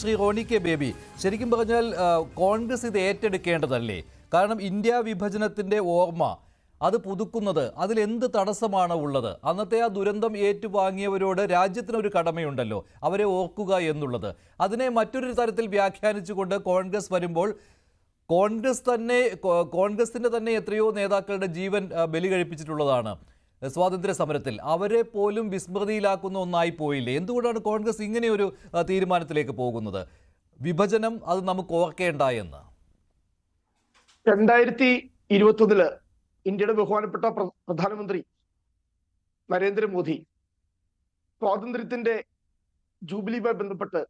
Shri Roni K baby. ശരിക്കും പറഞ്ഞാൽ കോൺഗ്രസ് ഇത് ഏറ്റെടുക്കേണ്ടതല്ലേ? കാരണം ഇന്ത്യ വിഭജനത്തിന്റെ ഓർമ്മ അത് പുതുക്കുന്നത് അതിൽ എന്ത് തടസ്സമാണ് ഉള്ളത്? അന്നത്തെ ആ ദുരന്തം ഏറ്റുവാങ്ങിയവരോട് രാജ്യത്തിനൊരു കടമയുണ്ടല്ലോ അവരെ ഓർക്കുക എന്നുള്ളത്. അതിനെ മറ്റൊരു തരത്തിൽ വ്യാഖ്യാനിച്ചുകൊണ്ട് കോൺഗ്രസ് വരുമ്പോൾ കോൺഗ്രസ് തന്നെ കോൺഗ്രസിന്റെ തന്നെ എത്രയോ നേതാക്കളുടെ ജീവൻ ബലി കഴിപ്പിച്ചിട്ടുള്ളതാണ് സ്വാതന്ത്ര്യ സമരത്തിൽ അവരെ പോലും വിസ്മൃതിയിലാക്കുന്ന ഒന്നായി പോയില്ലേ? എന്തുകൊണ്ടാണ് കോൺഗ്രസ് ഇങ്ങനെ ഒരു തീരുമാനത്തിലേക്ക് പോകുന്നത്? വിഭജനം അത് നമുക്ക് ഓർക്കേണ്ട എന്ന്. രണ്ടായിരത്തി ഇരുപത്തൊന്നിൽ ഇന്ത്യയുടെ ബഹുമാനപ്പെട്ട പ്ര- പ്രധാനമന്ത്രി നരേന്ദ്രമോദി സ്വാതന്ത്ര്യത്തിന്റെ ജൂബിലിയുമായി ബന്ധപ്പെട്ട്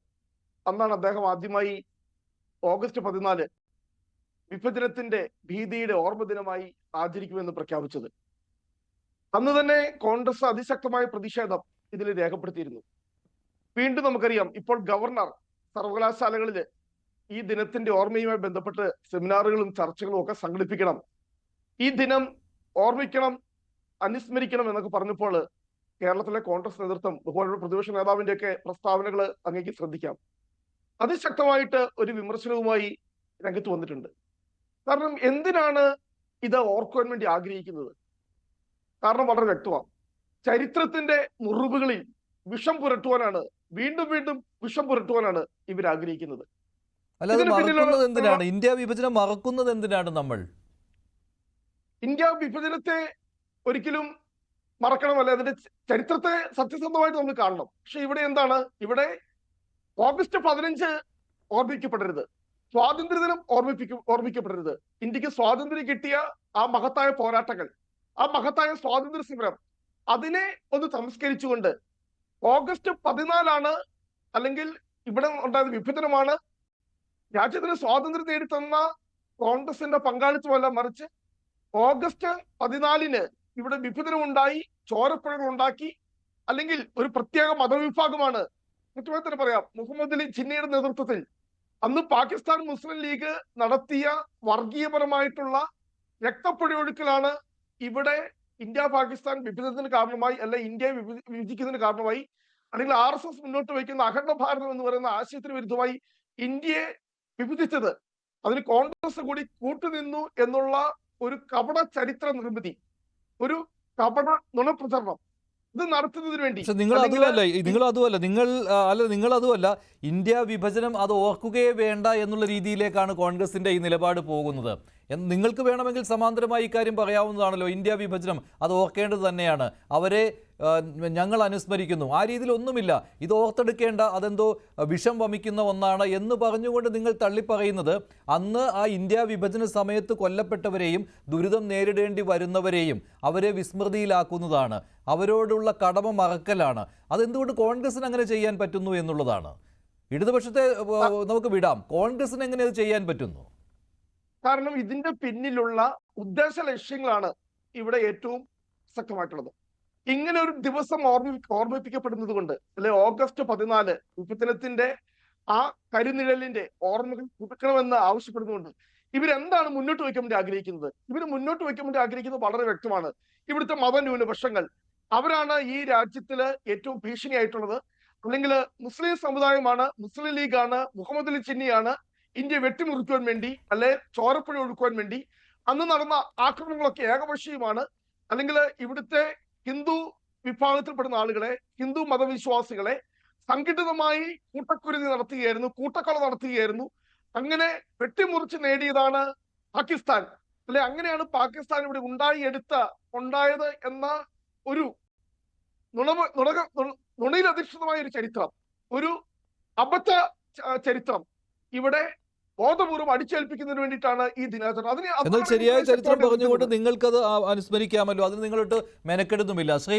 അന്നാണ് അദ്ദേഹം ആദ്യമായി ഓഗസ്റ്റ് പതിനാല് വിഭജനത്തിന്റെ ഭീതിയുടെ ഓർമ്മ ദിനമായി ആചരിക്കുമെന്ന് പ്രഖ്യാപിച്ചത്. അന്ന് തന്നെ കോൺഗ്രസ് അതിശക്തമായ പ്രതിഷേധം ഇതിൽ രേഖപ്പെടുത്തിയിരുന്നു. വീണ്ടും നമുക്കറിയാം ഇപ്പോൾ ഗവർണർ സർവകലാശാലകളിൽ ഈ ദിനത്തിന്റെ ഓർമ്മയുമായി ബന്ധപ്പെട്ട് സെമിനാറുകളും ചർച്ചകളും ഒക്കെ സംഘടിപ്പിക്കണം. ഈ ദിനം ഓർമ്മിക്കണം അനുസ്മരിക്കണം എന്നൊക്കെ പറഞ്ഞപ്പോൾ കേരളത്തിലെ കോൺഗ്രസ് നേതൃത്വം ബഹുമാനപ്പെട്ട പ്രതിപക്ഷ നേതാവിന്റെ ഒക്കെ പ്രസ്താവനകൾ അങ്ങേക്ക് ശ്രദ്ധിക്കാം. അതിശക്തമായിട്ട് ഒരു വിമർശനവുമായി രംഗത്ത് വന്നിട്ടുണ്ട്. കാരണം എന്തിനാണ് ഇത് ഓർക്കുവാൻ വേണ്ടി ആഗ്രഹിക്കുന്നത്? കാരണം വളരെ വ്യക്തമാണ് ചരിത്രത്തിന്റെ മുറിവുകളിൽ വിഷം പുരട്ടുവാനാണ് വീണ്ടും വീണ്ടും വിഷം പുരട്ടുവാനാണ് ഇവർ ആഗ്രഹിക്കുന്നത്. മറക്കുന്നത് എന്തിനാണ്? ഇന്ത്യ വിഭജനം മറക്കുന്നത് എന്തിനാണ് നമ്മൾ? ഇന്ത്യ വിഭജനത്തെ ഒരിക്കലും മറക്കണമല്ല അതിന്റെ ചരിത്രത്തെ സത്യസന്ധമായിട്ട് നമ്മൾ കാണണം. പക്ഷെ ഇവിടെ എന്താണ്? ഇവിടെ ഓഗസ്റ്റ് പതിനഞ്ച് ഓർമ്മിക്കപ്പെടരുത്. സ്വാതന്ത്ര്യദിനം ഓർമ്മിപ്പിക്കും ഓർമ്മിക്കപ്പെടരുത്. ഇന്ത്യയ്ക്ക് സ്വാതന്ത്ര്യം കിട്ടിയ ആ മഹത്തായ പോരാട്ടങ്ങൾ. ആ മഹത്തായ സ്വാതന്ത്ര്യ സമരം. അതിനെ ഒന്ന് സംസ്കരിച്ചുകൊണ്ട് ഓഗസ്റ്റ് പതിനാലാണ് അല്ലെങ്കിൽ ഇവിടെ ഉണ്ടായത് വിഭജനമാണ്. രാജ്യത്തിന് സ്വാതന്ത്ര്യം നേടിത്തന്ന കോൺഗ്രസിന്റെ പങ്കാളിത്തമല്ല മറിച്ച് ഓഗസ്റ്റ് പതിനാലിന് ഇവിടെ വിഭജനം ഉണ്ടായി ചോരപ്പുഴകൾ ഉണ്ടാക്കി അല്ലെങ്കിൽ ഒരു പ്രത്യേക മതവിഭാഗമാണ്. കൃത്യമായി തന്നെ പറയാം മുഹമ്മദ് അലി ജിന്നയുടെ നേതൃത്വത്തിൽ അന്ന് പാകിസ്ഥാൻ മുസ്ലിം ലീഗ് നടത്തിയ വർഗീയപരമായിട്ടുള്ള രക്തപ്പൊടിയൊഴുക്കലാണ് ഇവിടെ ഇന്ത്യ പാകിസ്ഥാൻ വിഭജനത്തിന് കാരണമായി അല്ല ഇന്ത്യ വിഭജിക്കുന്നതിന് കാരണമായി അല്ലെങ്കിൽ ആർ എസ് എസ് മുന്നോട്ട് വയ്ക്കുന്ന അഖണ്ഡ ഭാരതം എന്ന് പറയുന്ന ആശയത്തിന് വിരുദ്ധമായി ഇന്ത്യയെ വിഭജിച്ചത്. അതിന് കോൺഗ്രസ് കൂടി കൂട്ടുനിന്നു എന്നുള്ള ഒരു കപട ചരിത്ര നിർമ്മിതി ഒരു കപട നുണപ്രചരണം ഇത് നടത്തുന്നതിന് വേണ്ടി. നിങ്ങൾ അതുമല്ല നിങ്ങൾ അതുമല്ല നിങ്ങൾ അല്ല നിങ്ങൾ അതുമല്ല ഇന്ത്യ വിഭജനം അത് ഓർക്കുകയേ വേണ്ട എന്നുള്ള രീതിയിലേക്കാണ് കോൺഗ്രസിന്റെ ഈ നിലപാട് പോകുന്നത്. നിങ്ങൾക്ക് വേണമെങ്കിൽ സമാന്തരമായി ഇക്കാര്യം പറയാവുന്നതാണല്ലോ ഇന്ത്യ വിഭജനം അത് ഓർക്കേണ്ടത് തന്നെയാണ്. അവരെ ഞങ്ങൾ അനുസ്മരിക്കുന്നു. ആ രീതിയിൽ ഒന്നുമില്ല. ഇത് ഓർത്തെടുക്കേണ്ട അതെന്തോ വിഷം വമിക്കുന്ന ഒന്നാണ് എന്ന് പറഞ്ഞുകൊണ്ട് നിങ്ങൾ തള്ളിപ്പറയുന്നത്. അന്ന് ആ ഇന്ത്യ വിഭജന സമയത്ത് കൊല്ലപ്പെട്ടവരെയും ദുരിതം നേരിടേണ്ടി വരുന്നവരെയും അവരെ വിസ്മൃതിയിലാക്കുന്നതാണ്. അവരോടുള്ള കടമ മറക്കലാണ്. അതെന്തുകൊണ്ട് കോൺഗ്രസിന് അങ്ങനെ ചെയ്യാൻ പറ്റുന്നു എന്നുള്ളതാണ്. ഇടതുപക്ഷത്തെ നമുക്ക് വിടാം. കോൺഗ്രസിന് എങ്ങനെ അത് ചെയ്യാൻ പറ്റുന്നു? കാരണം ഇതിന്റെ പിന്നിലുള്ള ഉദ്ദേശ ലക്ഷ്യങ്ങളാണ് ഇവിടെ ഏറ്റവും ശക്തമായിട്ടുള്ളത്. ഇങ്ങനെ ഒരു ദിവസം ഓർമ്മി ഓർമ്മിപ്പിക്കപ്പെടുന്നത് കൊണ്ട് അല്ലെ ഓഗസ്റ്റ് പതിനാല് വിഭജനത്തിന്റെ ആ കരിനിഴലിന്റെ ഓർമ്മകൾ പുതുക്കണമെന്ന് ആവശ്യപ്പെടുന്നുകൊണ്ട് ഇവരെന്താണ് മുന്നോട്ട് വയ്ക്കാൻ വേണ്ടി ആഗ്രഹിക്കുന്നത്? ഇവർ മുന്നോട്ട് വയ്ക്കാൻ വേണ്ടി ആഗ്രഹിക്കുന്നത് വളരെ വ്യക്തമാണ്. ഇവിടുത്തെ മതന്യൂനപക്ഷങ്ങൾ അവരാണ് ഈ രാജ്യത്തിൽ ഏറ്റവും ഭീഷണിയായിട്ടുള്ളത്. അല്ലെങ്കിൽ മുസ്ലിം സമുദായമാണ് മുസ്ലിം ലീഗാണ് മുഹമ്മദ് അലി ചിന്നിയാണ് ഇന്ത്യ വെട്ടിമുറിക്കുവാൻ വേണ്ടി അല്ലെ ചോരപ്പുഴ ഒഴുക്കുവാൻ വേണ്ടി അന്ന് നടന്ന ആക്രമണങ്ങളൊക്കെ ഏകപക്ഷീയമാണ്. അല്ലെങ്കിൽ ഇവിടുത്തെ ഹിന്ദു വിഭാഗത്തിൽപ്പെടുന്ന ആളുകളെ ഹിന്ദു മതവിശ്വാസികളെ സംഘടിതമായി കൂട്ടക്കുരുതി നടത്തുകയായിരുന്നു കൂട്ടക്കൊല നടത്തുകയായിരുന്നു. അങ്ങനെ വെട്ടിമുറിച്ച് നേടിയതാണ് പാകിസ്ഥാൻ. അല്ലെ അങ്ങനെയാണ് പാകിസ്ഥാൻ ഇവിടെ ഉണ്ടായി എടുത്ത ഉണ്ടായത് എന്ന ഒരു നുണ നുണക നുണയിൽ അധിഷ്ഠിതമായ ഒരു ചരിത്രം. ഒരു അബദ്ധ ചരിത്രം. ഇവിടെ ബോധപൂർവം അടിച്ചേൽപ്പിക്കുന്നതിന് വേണ്ടിയിട്ടാണ് ഈ ദിനാചരണം. അതിന് എന്നാൽ ശരിയായ ചരിത്രം പറഞ്ഞുകൊണ്ട് നിങ്ങൾക്കത് അനുസ്മരിക്കാമല്ലോ. അതിന് നിങ്ങളിട്ട് മെനക്കെടുന്നുമില്ല. ശ്രീ